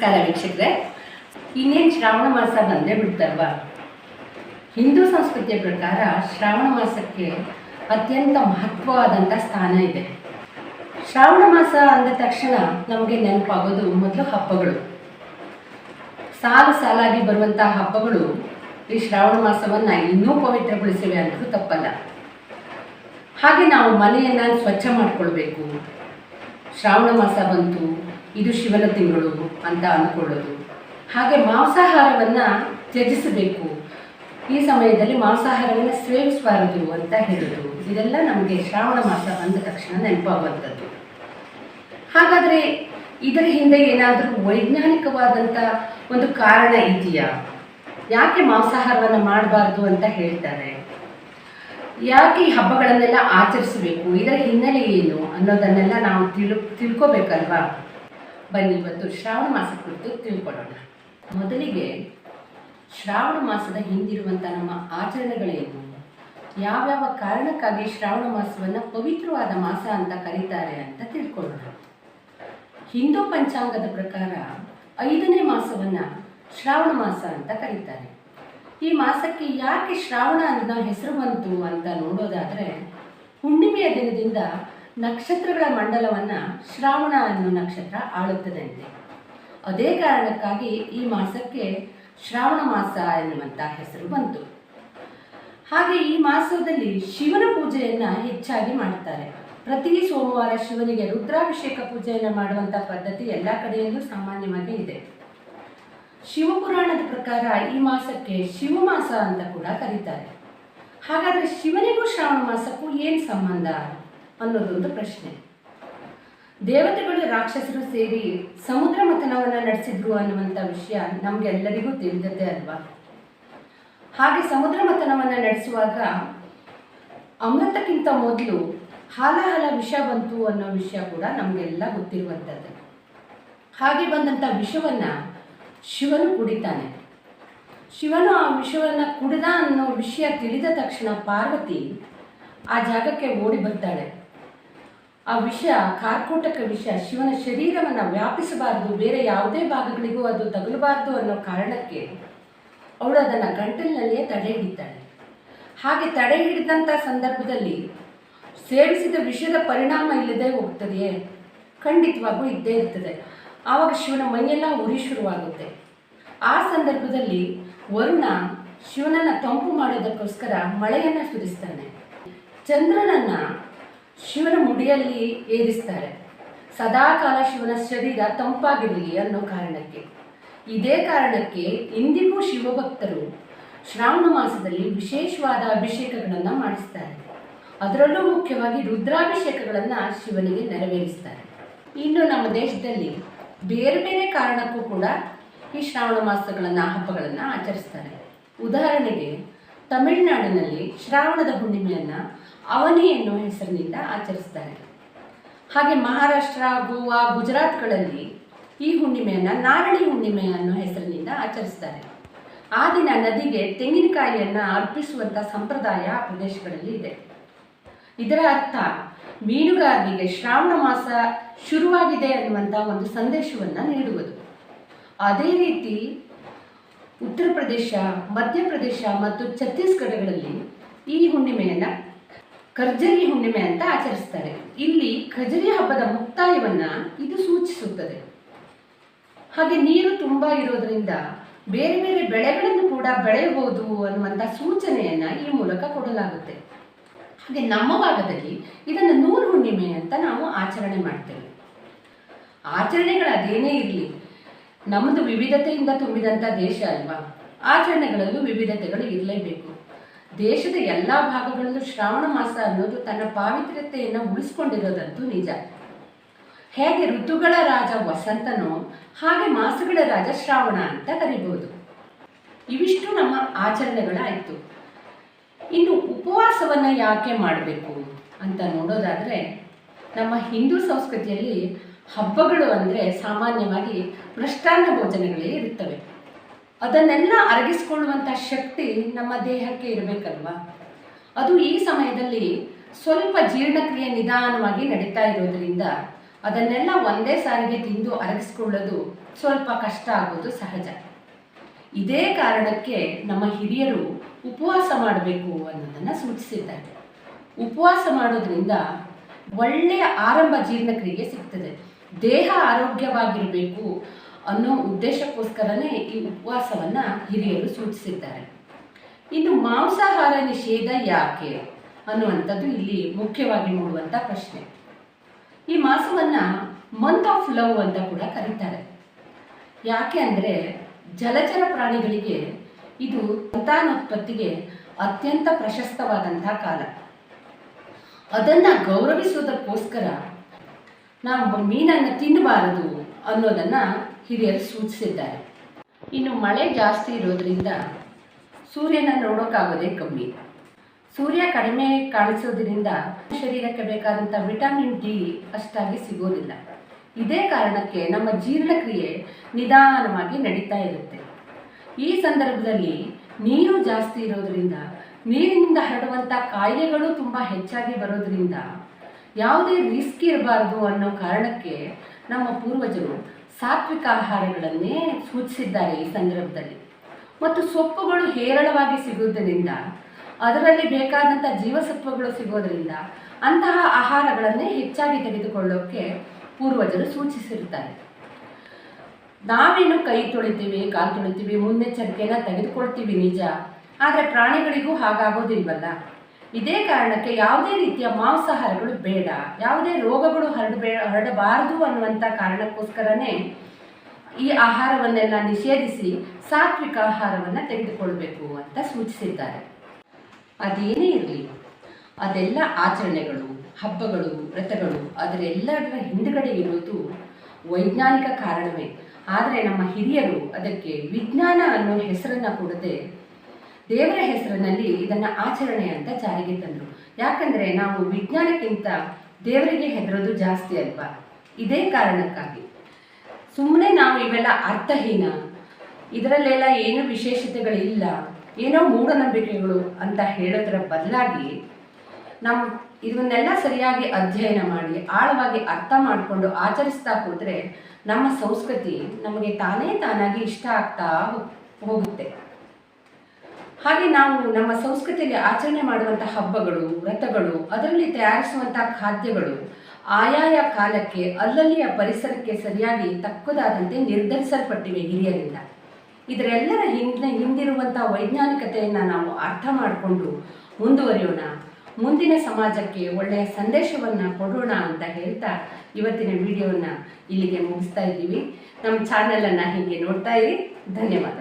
ನಮಸ್ಕಾರ ವೀಕ್ಷಕರೇ, ಇನ್ನೇನು ಶ್ರಾವಣ ಮಾಸ ಬಂದೇ ಬಿಡ್ತಲ್ವಾ? ಹಿಂದೂ ಸಂಸ್ಕೃತಿಯ ಪ್ರಕಾರ ಶ್ರಾವಣ ಮಾಸಕ್ಕೆ ಅತ್ಯಂತ ಮಹತ್ವವಾದಂಥ ಸ್ಥಾನ ಇದೆ. ಶ್ರಾವಣ ಮಾಸ ಅಂದ ತಕ್ಷಣ ನಮಗೆ ನೆನಪಾಗೋದು ಮೊದಲು ಹಬ್ಬಗಳು. ಸಾಲು ಸಾಲಾಗಿ ಬರುವಂತಹ ಹಬ್ಬಗಳು ಈ ಶ್ರಾವಣ ಮಾಸವನ್ನು ಇನ್ನೂ ಪವಿತ್ರಗೊಳಿಸಿವೆ ಅನ್ನೋದು ತಪ್ಪಲ್ಲ. ಹಾಗೆ ನಾವು ಮನೆಯನ್ನು ಸ್ವಚ್ಛ ಮಾಡಿಕೊಳ್ಬೇಕು. ಶ್ರಾವಣ ಮಾಸ ಬಂತು, ಇದು ಶಿವನ ತಿಂಗಳು ಅಂತ ಅಂದ್ಕೊಳ್ಳೋದು. ಹಾಗೆ ಮಾಂಸಾಹಾರವನ್ನು ತ್ಯಜಿಸಬೇಕು. ಈ ಸಮಯದಲ್ಲಿ ಮಾಂಸಾಹಾರವನ್ನು ಸೇವಿಸಬಾರದು ಅಂತ ಹೇಳೋದು ಇದೆಲ್ಲ ನಮಗೆ ಶ್ರಾವಣ ಮಾಸ ಬಂದ ತಕ್ಷಣ ನೆನಪಾಗುವಂಥದ್ದು. ಹಾಗಾದರೆ ಇದರ ಹಿಂದೆ ಏನಾದರೂ ವೈಜ್ಞಾನಿಕವಾದಂಥ ಒಂದು ಕಾರಣ ಇದೆಯಾ? ಯಾಕೆ ಮಾಂಸಾಹಾರವನ್ನು ಮಾಡಬಾರ್ದು ಅಂತ ಹೇಳ್ತಾರೆ? ಯಾಕೆ ಈ ಹಬ್ಬಗಳನ್ನೆಲ್ಲ ಆಚರಿಸಬೇಕು? ಇದರ ಹಿನ್ನೆಲೆ ಏನು ಅನ್ನೋದನ್ನೆಲ್ಲ ನಾವು ತಿಳು, ತಿಳ್ಕೊಬೇಕಲ್ವಾ? ಬನ್ನಿ ಇವತ್ತು ಶ್ರಾವಣ ಮಾಸ ಕುರಿತು ತಿಳ್ಕೊಳ್ಳೋಣ. ಮೊದಲಿಗೆ ಶ್ರಾವಣ ಮಾಸದ ಹಿಂದಿರುವಂಥ ನಮ್ಮ ಆಚರಣೆಗಳೇನು? ಯಾವ್ಯಾವ ಕಾರಣಕ್ಕಾಗಿ ಶ್ರಾವಣ ಮಾಸವನ್ನು ಪವಿತ್ರವಾದ ಮಾಸ ಅಂತ ಕರೀತಾರೆ ಅಂತ ತಿಳ್ಕೊಳ್ಳೋಣ. ಹಿಂದೂ ಪಂಚಾಂಗದ ಪ್ರಕಾರ ಐದನೇ ಮಾಸವನ್ನು ಶ್ರಾವಣ ಮಾಸ ಅಂತ ಕರೀತಾರೆ. ಈ ಮಾಸಕ್ಕೆ ಯಾಕೆ ಶ್ರಾವಣ ಅನ್ನೋ ಹೆಸರು ಬಂತು ಅಂತ ನೋಡೋದಾದರೆ, ಹುಣ್ಣಿಮೆಯ ದಿನದಿಂದ ನಕ್ಷತ್ರಗಳ ಮಂಡಲವನ್ನು ಶ್ರಾವಣ ಅನ್ನೋ ನಕ್ಷತ್ರ ಆಳುತ್ತದಂತೆ ಅದೇ ಕಾರಣಕ್ಕಾಗಿ ಈ ಮಾಸಕ್ಕೆ ಶ್ರಾವಣ ಮಾಸ ಎನ್ನುವಂಥ ಹೆಸರು ಬಂತು. ಹಾಗೆ ಈ ಮಾಸದಲ್ಲಿ ಶಿವನ ಪೂಜೆಯನ್ನು ಹೆಚ್ಚಾಗಿ ಮಾಡ್ತಾರೆ ಪ್ರತಿ ಸೋಮವಾರ ಶಿವನಿಗೆ ರುದ್ರಾಭಿಷೇಕ ಪೂಜೆಯನ್ನು ಮಾಡುವಂಥ ಪದ್ಧತಿ ಎಲ್ಲ ಕಡೆಯಲ್ಲೂ ಸಾಮಾನ್ಯವಾಗಿ ಇದೆ. ಶಿವಪುರಾಣದ ಪ್ರಕಾರ ಈ ಮಾಸಕ್ಕೆ ಶಿವಮಾಸ ಅಂತ ಕೂಡ ಕರೀತಾರೆ. ಹಾಗಾದ್ರೆ ಶಿವನಿಗೂ ಶ್ರಾವಣ ಮಾಸಕ್ಕೂ ಏನು ಸಂಬಂಧ ಅನ್ನೋದೊಂದು ಪ್ರಶ್ನೆ. ದೇವತೆಗಳು ರಾಕ್ಷಸರು ಸೇರಿ ಸಮುದ್ರ ಮಥನವನ್ನು ನಡೆಸಿದ್ರು ಅನ್ನುವಂಥ ವಿಷಯ ನಮಗೆಲ್ಲರಿಗೂ ತಿಳಿದದ್ದೇ ಅಲ್ವಾ? ಹಾಗೆ ಸಮುದ್ರ ಮಥನವನ್ನು ನಡೆಸುವಾಗ ಅಮೃತಕ್ಕಿಂತ ಮೊದಲು ಹಾಲ ಹಾಲ ವಿಷ ಬಂತು ಅನ್ನೋ ವಿಷಯ ಕೂಡ ನಮಗೆಲ್ಲ ಗೊತ್ತಿರುವಂಥದ್ದು ಹಾಗೆ ಬಂದಂಥ ವಿಷವನ್ನು ಶಿವನು ಕುಡಿತಾನೆ. ಶಿವನು ಆ ವಿಷವನ್ನು ಕುಡಿದ ಅನ್ನೋ ವಿಷಯ ತಿಳಿದ ತಕ್ಷಣ ಪಾರ್ವತಿ ಆ ಜಾಗಕ್ಕೆ ಓಡಿ ಬರ್ತಾಳೆ. ಆ ವಿಷ, ಕಾರ್ಕೋಟಕ ವಿಷ ಶಿವನ ಶರೀರವನ್ನು ವ್ಯಾಪಿಸಬಾರದು, ಬೇರೆ ಯಾವುದೇ ಭಾಗಗಳಿಗೂ ಅದು ತಗಲಬಾರದು ಅನ್ನೋ ಕಾರಣಕ್ಕೆ ಅವಳು ಅದನ್ನು ಗಂಟಲಿನಲ್ಲಿಯೇ ತಡೆ ಹಿಡಿತಾಳೆ. ಹಾಗೆ ತಡೆ ಹಿಡಿದಂಥ ಸಂದರ್ಭದಲ್ಲಿ ಸೇವಿಸಿದ ವಿಷದ ಪರಿಣಾಮ ಇಲ್ಲದೆ ಹೋಗ್ತದೆಯೇ? ಖಂಡಿತವಾಗೂ ಇದ್ದೇ ಇರ್ತದೆ. ಆವಾಗ ಶಿವನ ಮೈಯೆಲ್ಲ ಉರಿ ಶುರುವಾಗುತ್ತೆ. ಆ ಸಂದರ್ಭದಲ್ಲಿ ವರುಣ ಶಿವನನ್ನು ತಂಪು ಮಾಡೋದಕ್ಕೋಸ್ಕರ ಮಳೆಯನ್ನು ಸುರಿಸ್ತಾನೆ. ಚಂದ್ರನನ್ನು ಶಿವನ ಮುಡಿಯಲ್ಲಿ ಏರಿಸ್ತಾರೆ. ಸದಾಕಾಲ ಶಿವನ ಶರೀರ ತಂಪಾಗಿರಲಿ ಅನ್ನೋ ಕಾರಣಕ್ಕೆ. ಇದೇ ಕಾರಣಕ್ಕೆ ಇಂದಿಗೂ ಶಿವಭಕ್ತರು ಶ್ರಾವಣ ಮಾಸದಲ್ಲಿ ವಿಶೇಷವಾದ ಅಭಿಷೇಕಗಳನ್ನು ಮಾಡಿಸ್ತಾರೆ. ಅದರಲ್ಲೂ ಮುಖ್ಯವಾಗಿ ರುದ್ರಾಭಿಷೇಕಗಳನ್ನು ಶಿವನಿಗೆ ನೆರವೇರಿಸ್ತಾರೆ. ಇನ್ನು ನಮ್ಮ ದೇಶದಲ್ಲಿ ಬೇರೆ ಬೇರೆ ಕಾರಣಕ್ಕೂ ಕೂಡ ಈ ಶ್ರಾವಣ ಮಾಸಗಳನ್ನು, ಹಬ್ಬಗಳನ್ನು ಆಚರಿಸ್ತಾರೆ. ಉದಾಹರಣೆಗೆ, ತಮಿಳುನಾಡಿನಲ್ಲಿ ಶ್ರಾವಣದ ಹುಣ್ಣಿಮೆಯನ್ನು ಅವನಿ ಎನ್ನುವ ಹೆಸರಿನಿಂದ ಆಚರಿಸ್ತಾರೆ. ಹಾಗೆ ಮಹಾರಾಷ್ಟ್ರ, ಗೋವಾ, ಗುಜರಾತ್ಗಳಲ್ಲಿ ಈ ಹುಣ್ಣಿಮೆಯನ್ನು ನಾರಳಿ ಹುಣ್ಣಿಮೆ ಅನ್ನೋ ಹೆಸರಿನಿಂದ ಆಚರಿಸ್ತಾರೆ. ಆ ದಿನ ನದಿಗೆ ತೆಂಗಿನಕಾಯಿಯನ್ನು ಅರ್ಪಿಸುವಂಥ ಸಂಪ್ರದಾಯ ಆ ಪ್ರದೇಶಗಳಲ್ಲಿ ಇದೆ. ಇದರ ಅರ್ಥ ಮೀನುಗಾರರಿಗೆ ಶ್ರಾವಣ ಮಾಸ ಶುರುವಾಗಿದೆ ಅನ್ನುವಂಥ ಒಂದು ಸಂದೇಶವನ್ನು ನೀಡುವುದು. ಅದೇ ರೀತಿ ಉತ್ತರ ಪ್ರದೇಶ ಮಧ್ಯಪ್ರದೇಶ ಮತ್ತು ಛತ್ತೀಸ್ಗಢಗಳಲ್ಲಿ ಈ ಹುಣ್ಣಿಮೆಯನ್ನು ಖರ್ಜರಿ ಹುಣ್ಣಿಮೆ ಅಂತ ಆಚರಿಸ್ತಾರೆ. ಇಲ್ಲಿ ಖಜರಿ ಹಬ್ಬದ ಮುಕ್ತಾಯವನ್ನು ಇದು ಸೂಚಿಸುತ್ತದೆ. ಹಾಗೆ ನೀರು ತುಂಬ ಇರೋದ್ರಿಂದ ಬೇರೆ ಬೇರೆ ಬೆಳೆಗಳನ್ನು ಕೂಡ ಬೆಳೆಯಬಹುದು ಅನ್ನುವಂಥ ಸೂಚನೆಯನ್ನು ಈ ಮೂಲಕ ಕೊಡಲಾಗುತ್ತೆ. ಹಾಗೆ ನಮ್ಮ ಭಾಗದಲ್ಲಿ ಇದನ್ನು ನೂರು ಹುಣ್ಣಿಮೆ ಅಂತ ನಾವು ಆಚರಣೆ ಮಾಡ್ತೇವೆ. ಆಚರಣೆಗಳು ಅದೇನೇ ಇರಲಿ ನಮ್ಮದು ವಿವಿಧತೆಯಿಂದ ತುಂಬಿದಂಥ ದೇಶ ಅಲ್ವಾ, ಆಚರಣೆಗಳಲ್ಲೂ ವಿವಿಧತೆಗಳು ಇರಲೇಬೇಕು. ದೇಶದ ಎಲ್ಲ ಭಾಗಗಳಲ್ಲೂ ಶ್ರಾವಣ ಮಾಸ ಅನ್ನೋದು ತನ್ನ ಪಾವಿತ್ರ್ಯತೆಯನ್ನು ಉಳಿಸ್ಕೊಂಡಿರೋದಂತೂ ನಿಜ. ಹೇಗೆ ಋತುಗಳ ರಾಜ ವಸಂತನೋ ಹಾಗೆ ಮಾಸಗಳ ರಾಜ ಶ್ರಾವಣ ಅಂತ ಕರಿಬೋದು. ಇವಿಷ್ಟು ನಮ್ಮ ಆಚರಣೆಗಳಾಯಿತು. ಇನ್ನು ಉಪವಾಸವನ್ನು ಯಾಕೆ ಮಾಡಬೇಕು ಅಂತ ನೋಡೋದಾದರೆ, ನಮ್ಮ ಹಿಂದೂ ಸಂಸ್ಕೃತಿಯಲ್ಲಿ ಹಬ್ಬಗಳು ಅಂದರೆ ಸಾಮಾನ್ಯವಾಗಿ ಮೃಷ್ಟಾನ್ನ ಭೋಜನಗಳೇ ಇರುತ್ತವೆ. ಅದನ್ನೆಲ್ಲ ಅರಗಿಸ್ಕೊಳ್ಳುವಂಥ ಶಕ್ತಿ ನಮ್ಮ ದೇಹಕ್ಕೆ ಇರಬೇಕಲ್ವಾ? ಅದು ಈ ಸಮಯದಲ್ಲಿ ಸ್ವಲ್ಪ ಜೀರ್ಣಕ್ರಿಯೆ ನಿಧಾನವಾಗಿ ನಡೀತಾ ಇರೋದ್ರಿಂದ ಅದನ್ನೆಲ್ಲ ಒಂದೇ ಸಾರಿಗೆ ತಿಂದು ಅರಗಿಸ್ಕೊಳ್ಳೋದು ಸ್ವಲ್ಪ ಕಷ್ಟ ಆಗೋದು ಸಹಜ. ಇದೇ ಕಾರಣಕ್ಕೆ ನಮ್ಮ ಹಿರಿಯರು ಉಪವಾಸ ಮಾಡಬೇಕು ಅನ್ನೋದನ್ನು ಸೂಚಿಸಿದ್ದಾರೆ. ಉಪವಾಸ ಮಾಡೋದ್ರಿಂದ ಒಳ್ಳೆಯ ಆರಂಭ ಜೀರ್ಣಕ್ರಿಯೆ ಸಿಗ್ತದೆ. ದೇಹ ಆರೋಗ್ಯವಾಗಿರಬೇಕು ಅನ್ನೋ ಉದ್ದೇಶಕ್ಕೋಸ್ಕರನೇ ಈ ಉಪವಾಸವನ್ನು ಹಿರಿಯರು ಸೂಚಿಸಿದ್ದಾರೆ. ಇನ್ನು ಮಾಂಸಾಹಾರ ನಿಷೇಧ ಯಾಕೆ ಅನ್ನುವಂಥದ್ದು ಇಲ್ಲಿ ಮುಖ್ಯವಾಗಿ ಮೂಡುವಂಥ ಪ್ರಶ್ನೆ. ಈ ಮಾಸವನ್ನು ಮಂತ್ ಆಫ್ ಲವ್ ಅಂತ ಕೂಡ ಕರೀತಾರೆ. ಯಾಕೆ ಅಂದರೆ ಜಲಚರ ಪ್ರಾಣಿಗಳಿಗೆ ಇದು ಸಂತಾನೋತ್ಪತ್ತಿಗೆ ಅತ್ಯಂತ ಪ್ರಶಸ್ತವಾದಂಥ ಕಾಲ. ಅದನ್ನು ಗೌರವಿಸುವುದಕ್ಕೋಸ್ಕರ ನಾವು ಮೀನನ್ನು ತಿನ್ನಬಾರದು ಅನ್ನೋದನ್ನು ಹಿರಿಯರು ಸೂಚಿಸಿದ್ದಾರೆ. ಇನ್ನು ಮಳೆ ಜಾಸ್ತಿ ಇರೋದ್ರಿಂದ ಸೂರ್ಯನ ನೋಡೋಕ್ಕಾಗೋದೇ ಕಮ್ಮಿ. ಸೂರ್ಯ ಕಡಿಮೆ ಕಾಣಿಸೋದ್ರಿಂದ ಶರೀರಕ್ಕೆ ಬೇಕಾದಂಥ ವಿಟಮಿನ್ ಡಿ ಅಷ್ಟಾಗಿ ಸಿಗೋದಿಲ್ಲ. ಇದೇ ಕಾರಣಕ್ಕೆ ನಮ್ಮ ಜೀರ್ಣಕ್ರಿಯೆ ನಿಧಾನವಾಗಿ ನಡೀತಾ ಇರುತ್ತೆ. ಈ ಸಂದರ್ಭದಲ್ಲಿ ನೀರು ಜಾಸ್ತಿ ಇರೋದ್ರಿಂದ, ನೀರಿನಿಂದ ಹರಡುವಂಥ ಕಾಯಿಲೆಗಳು ತುಂಬ ಹೆಚ್ಚಾಗಿ ಬರೋದ್ರಿಂದ ಯಾವುದೇ ರಿಸ್ಕ್ ಇರಬಾರ್ದು ಅನ್ನೋ ಕಾರಣಕ್ಕೆ ನಮ್ಮ ಪೂರ್ವಜರು ಸಾತ್ವಿಕ ಆಹಾರಗಳನ್ನೇ ಸೂಚಿಸಿದ್ದಾರೆ ಈ ಸಂದರ್ಭದಲ್ಲಿ. ಮತ್ತು ಸೊಪ್ಪುಗಳು ಹೇರಳವಾಗಿ ಸಿಗುವುದರಿಂದ, ಅದರಲ್ಲಿ ಬೇಕಾದಂಥ ಜೀವಸತ್ವಗಳು ಸಿಗೋದರಿಂದ ಅಂತಹ ಆಹಾರಗಳನ್ನೇ ಹೆಚ್ಚಾಗಿ ತೆಗೆದುಕೊಳ್ಳೋಕ್ಕೆ ಪೂರ್ವಜರು ಸೂಚಿಸಿರ್ತಾರೆ ನಾವೇನು ಕೈ ತೊಳಿತೀವಿ, ಕಾಲು ತೊಳಿತೀವಿ, ಮುನ್ನೆಚ್ಚರಿಕೆನ ತೆಗೆದುಕೊಳ್ತೀವಿ ನಿಜ. ಆದರೆ ಪ್ರಾಣಿಗಳಿಗೂ ಹಾಗಾಗೋದಿಲ್ವಲ್ಲ? ಇದೇ ಕಾರಣಕ್ಕೆ ಯಾವುದೇ ರೀತಿಯ ಮಾಂಸಾಹಾರಗಳು ಬೇಡ. ಯಾವುದೇ ರೋಗಗಳು ಹರಡಬೇ ಹರಡಬಾರದು ಅನ್ನುವಂಥ ಕಾರಣಕ್ಕೋಸ್ಕರನೇ ಈ ಆಹಾರವನ್ನೆಲ್ಲ ನಿಷೇಧಿಸಿ ಸಾತ್ವಿಕ ಆಹಾರವನ್ನು ತೆಗೆದುಕೊಳ್ಬೇಕು ಅಂತ ಸೂಚಿಸಿದ್ದಾರೆ. ಅದೇನೇ ಇರಲಿ, ಅದೆಲ್ಲ ಆಚರಣೆಗಳು. ಹಬ್ಬಗಳು, ವ್ರತಗಳು ಅದರೆಲ್ಲದರ ಹಿಂದುಗಡೆ ಇರೋದು ವೈಜ್ಞಾನಿಕ ಕಾರಣವೇ. ಆದರೆ ನಮ್ಮ ಹಿರಿಯರು ಅದಕ್ಕೆ ವಿಜ್ಞಾನ ಅನ್ನೋ ಹೆಸರನ್ನು ಕೊಡದೆ ದೇವರ ಹೆಸರಿನಲ್ಲಿ ಇದನ್ನು ಆಚರಣೆ ಅಂತ ಜಾರಿಗೆ ತಂದರು. ಯಾಕಂದರೆ ನಾವು ವಿಜ್ಞಾನಕ್ಕಿಂತ ದೇವರಿಗೆ ಹೆದರೋದು ಜಾಸ್ತಿ ಅಲ್ವಾ? ಇದೇ ಕಾರಣಕ್ಕಾಗಿ. ಸುಮ್ಮನೆ ನಾವು ಇವೆಲ್ಲ ಅರ್ಥಹೀನ, ಇದರಲ್ಲೆಲ್ಲ ಏನು ವಿಶೇಷತೆಗಳಿಲ್ಲ, ಏನೋ ಮೂಢನಂಬಿಕೆಗಳು ಅಂತ ಹೇಳೋದರ ಬದಲಾಗಿ, ನಮ್ಮ ಇದನ್ನೆಲ್ಲ ಸರಿಯಾಗಿ ಅಧ್ಯಯನ ಮಾಡಿ, ಆಳವಾಗಿ ಅರ್ಥ ಮಾಡಿಕೊಂಡು ಆಚರಿಸ್ತಾ ಹೋದರೆ ನಮ್ಮ ಸಂಸ್ಕೃತಿ ನಮಗೆ ತಾನೇ ತಾನಾಗಿ ಇಷ್ಟ ಆಗ್ತಾ ಹೋಗುತ್ತೆ. ಹಾಗೆ ನಾವು ನಮ್ಮ ಸಂಸ್ಕೃತಿಯಲ್ಲಿ ಆಚರಣೆ ಮಾಡುವಂಥ ಹಬ್ಬಗಳು, ವ್ರತಗಳು, ಅದರಲ್ಲಿ ತಯಾರಿಸುವಂಥ ಖಾದ್ಯಗಳು ಆಯಾಯ ಕಾಲಕ್ಕೆ, ಅಲ್ಲಲ್ಲಿಯ ಪರಿಸರಕ್ಕೆ ಸರಿಯಾಗಿ ತಕ್ಕದಾದಂತೆ ನಿರ್ಧರಿಸಲ್ಪಟ್ಟಿವೆ ಹಿರಿಯರಿಂದ. ಇದರೆಲ್ಲರ ಹಿಂದಿನ ಹಿಂದಿರುವಂಥ ವೈಜ್ಞಾನಿಕತೆಯನ್ನು ನಾವು ಅರ್ಥ ಮಾಡಿಕೊಂಡು ಮುಂದುವರಿಯೋಣ. ಮುಂದಿನ ಸಮಾಜಕ್ಕೆ ಒಳ್ಳೆಯ ಸಂದೇಶವನ್ನು ಕೊಡೋಣ ಅಂತ ಹೇಳ್ತಾ ಇವತ್ತಿನ ವಿಡಿಯೋನ ಇಲ್ಲಿಗೆ ಮುಗಿಸ್ತಾ ಇದ್ದೀವಿ. ನಮ್ಮ ಚಾನಲನ್ನು ಹೀಗೆ ನೋಡ್ತಾ ಇರಿ. ಧನ್ಯವಾದಗಳು